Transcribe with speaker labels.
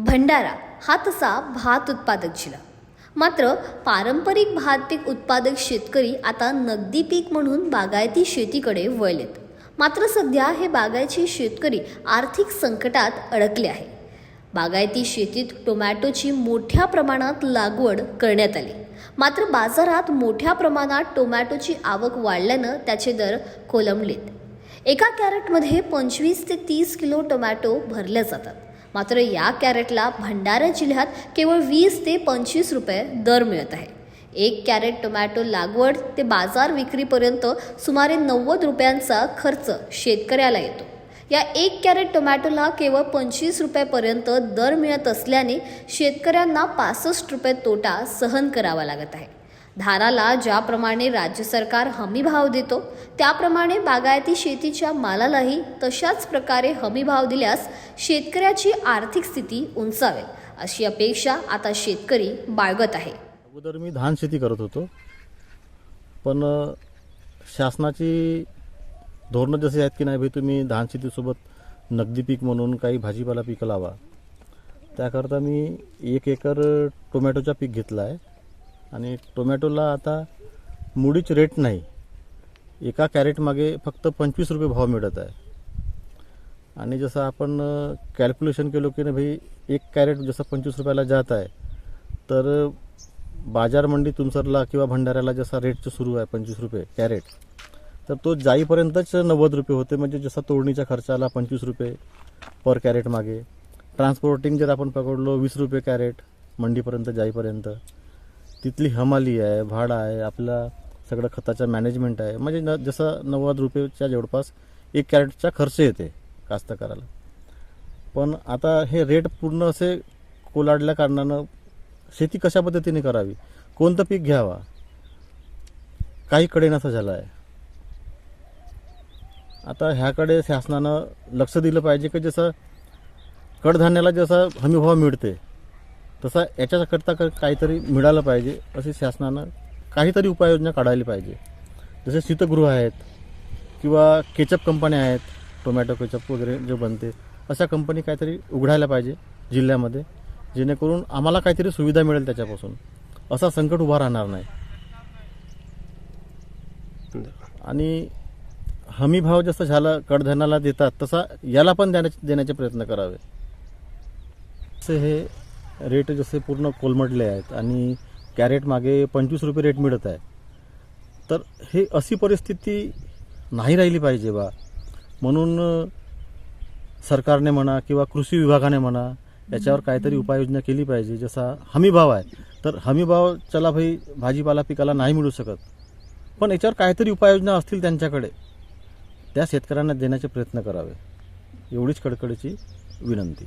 Speaker 1: भंडारा हा तसा भात उत्पादक जिल्हा. मात्र पारंपरिक भात पीक उत्पादक शेतकरी आता नगदी पीक म्हणून बागायती शेतीकडे वळलेत. मात्र सध्या हे बागायती शेतकरी आर्थिक संकटात अडकले आहे बागायती शेतीत टोमॅटोची मोठ्या प्रमाणात लागवड करण्यात आली. मात्र बाजारात मोठ्या प्रमाणात टोमॅटोची आवक वाढल्यानं त्याचे दर कोलमलेत एका कॅरेटमध्ये पंचवीस ते तीस किलो टोमॅटो भरल्या जातात. मात्र या कॅरेटला भंडारा जिल्ह्यात केवळ वीस ते पंचवीस रुपये दर मिळत आहे. एक कॅरेट टोमॅटो लागवड ते बाजार विक्रीपर्यंत सुमारे नव्वद रुपयांचा खर्च शेतकऱ्याला येतो. या एक कॅरेट टोमॅटोला केवळ पंचवीस रुपयापर्यंत दर मिळत असल्याने शेतकऱ्यांना पासष्ट रुपये तोटा सहन करावा लागत आहे. धानाला ज्याप्रमाणे राज्य सरकार हमी भाव देतो त्याप्रमाणे बागायती शेतीच्या मालालाही तशाच प्रकारे हमी भाव दिल्यास शेतकऱ्याची आर्थिक स्थिती उंचावेल अशी अपेक्षा आता शेतकरी बाळगत आहे.
Speaker 2: अगोदर मी धान शेती करत होतो पण शासनाची धोरणं जसे आहेत की नाही भाई तुम्ही धान शेतीसोबत नगदी पीक म्हणून काही भाजीपाला पीक लावा. त्याकरता मी एक एकर टोमॅटोचा पीक घेतला आहे आणि टोमॅटोला आता मुळीच रेट नाही. एका कॅरेटमागे फक्त पंचवीस रुपये भाव मिळत आहे. आणि जसं आपण कॅल्क्युलेशन केलो की ना भाई एक कॅरेट जसं पंचवीस रुपयाला जात आहे तर बाजार मंडी तुमसरला किंवा भंडाऱ्याला जसा रेट सुरू आहे पंचवीस रुपये कॅरेट तर तो जाईपर्यंतच नव्वद रुपये होते. म्हणजे जसा तोडणीचा खर्चाला पंचवीस रुपये पर कॅरेट मागे. ट्रान्सपोर्टिंग जर आपण पकडलो वीस रुपये कॅरेट मंडीपर्यंत जाईपर्यंत. तिथली हमाली आहे भाडं आहे आपला सगळं खताचा मॅनेजमेंट आहे. म्हणजे न जसं नव्वद रुपयेच्या जवळपास एक कॅरेटचा खर्च येते कास्तकाराला. पण आता हे रेट पूर्ण असे कोलाडल्या कारणानं शेती कशा पद्धतीने करावी? कोणतं पीक घ्यावा? काही कडेनासा झाला आहे आता ह्याकडे शासनानं लक्ष दिलं पाहिजे की जसं कडधान्याला जसं हमीभाव मिळते तसा याच्याकरता क- काहीतरी मिळालं पाहिजे अशी शासनानं काहीतरी उपाययोजना काढायला पाहिजे. जसे शीतगृह आहेत किंवा केचप कंपन्या आहेत टोमॅटो केचप वगैरे जे बनते अशा कंपनी काहीतरी उघडायला पाहिजे जिल्ह्यामध्ये जेणेकरून आम्हाला काहीतरी सुविधा मिळेल त्याच्यापासून. असा संकट उभा राहणार नाही. आणि हमी भाव जसं झाला कडधान्याला देतात तसा याला पण देण्याचे देण्याचे प्रयत्न करावे. असे हे रेट जसे पूर्ण कोलमडले आहेत आणि कॅरेट मागे पंचवीस रुपये रेट मिळत आहे तर हे अशी परिस्थिती नाही राहिली पाहिजे बा. म्हणून सरकारने म्हणा किंवा कृषी विभागाने म्हणा याच्यावर काहीतरी उपाययोजना केली पाहिजे. जसा हमी भाव आहे तर हमी भाव चला भाई भाजीपाला पिकाला नाही मिळू शकत. पण याच्यावर काहीतरी उपाययोजना असतील त्यांच्याकडे त्या शेतकऱ्यांना देण्याचे प्रयत्न करावे. एवढीच कडकडीची विनंती.